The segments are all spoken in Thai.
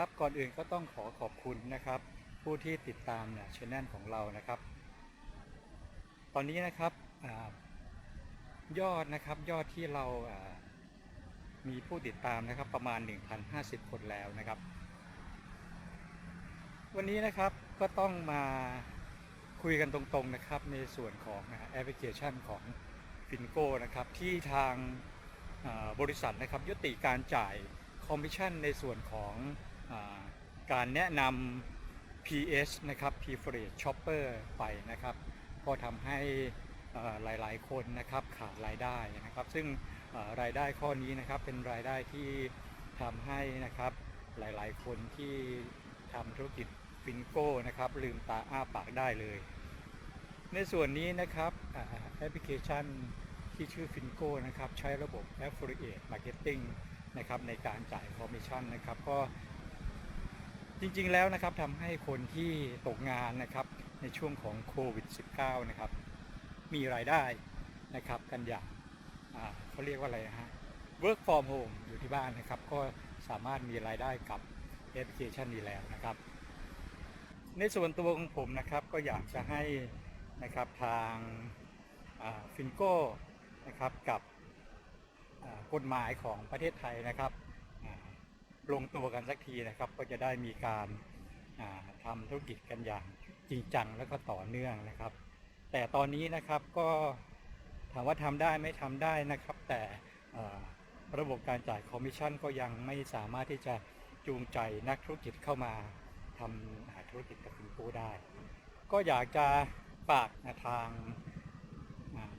ครับก่อนอื่นก็ต้องขอขอบคุณนะครับ ผู้ที่ติดตามเนี่ยช anel ของเรานะครับ ตอนนี้นะครับอยอดนะครับยอดที่เรามีผู้ติดตามนะครับประมาณ 1,050 คนแล้วนะครับ วันนี้นะครับก็ต้องมาคุยกันตรงๆนะครับ ในส่วนของแอปพลิเคชันของฟินโกนะครับที่ทางบริษัทนะครับยุติการจ่ายคอมมิชชั่นในส่วนของ การแนะนำ PS นะครับ Preferred Shopper ไปนะครับ ก็ทำให้หลายๆ คนนะครับขาดรายได้นะครับ ซึ่งรายได้ข้อนี้นะครับเป็นรายได้ที่ทำให้นะครับหลายๆ คนที่ทำธุรกิจฟินโก้นะครับลืมตาอ้าปากได้เลย ในส่วนนี้นะครับแอปพลิเคชันที่ชื่อฟินโก้นะครับใช้ระบบ Affiliate Marketing นะครับในการจ่ายคอมมิชชั่นนะครับก็ จริงๆแล้วนะครับทำให้คนที่ตกงานนะครับในช่วงของโควิด -19 นะครับมีรายได้นะครับกันอย่างาเขาเรียกว่าอะไรนะฮะ work from home อยู่ที่บ้านนะครับ ก็สามารถมีรายได้กับแอปพลิเคชันนี้แล้วนะครับ ในส่วนตัวของผมนะครับก็อยากจะให้นะครับทางฟินโก้นะครับกับกฎหมายของประเทศไทยนะครับ ลงตัวกันสักทีนะครับ ก็จะได้มีการาทำธุรกิจกันอย่างจริงจังแล้วก็ต่อเนื่องนะครับ แต่ตอนนี้นะครับก็ถามว่าทำได้ไม่ทำได้นะครับ แต่ระบบการจ่ายคอมมิชชั่นก็ยังไม่สามารถที่จะจูงใจนักธุรกิจเข้ามาทำาธุรกิจกับฟินโก้ได้ ก็อยากจะฝากทาง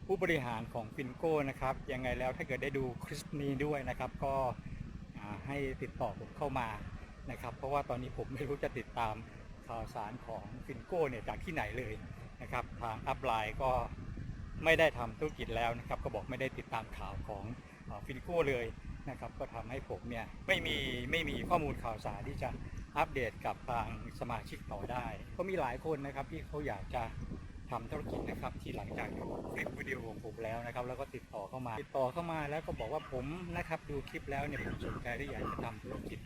ผู้บริหารของฟินโก้นะครับยังไงแล้วถ้าเกิดได้ดูคลิปนี้ด้วยนะครับ ก็ ให้ติดต่อผมเข้ามานะครับ เพราะว่าตอนนี้ผมไม่รู้จะติดตามข่าวสารของฟินโก้เนี่ยจากที่ไหนเลยนะครับ ทางอัพไลน์ก็ไม่ได้ทำธุรกิจแล้วนะครับก็บอกไม่ได้ติดตามข่าวของฟินโก้เลยนะครับ ก็ทำให้ผมเนี่ยไม่มีไม่มีข้อมูลข่าวสารที่จะอัปเดตกับทางสมาชิกต่อได้ ก็มีหลายคนนะครับที่เขาอยากจะ ทำธุรกิจนะครับที่หลังจากดูคลิปวิดีโอของผมแล้วนะครับแล้วก็ติดต่อเข้ามา ติดต่อเข้ามาแล้วก็บอกว่าผมนะครับดูคลิปแล้วเนี่ยผมสนใจที่อยากจะทำธุรกิจ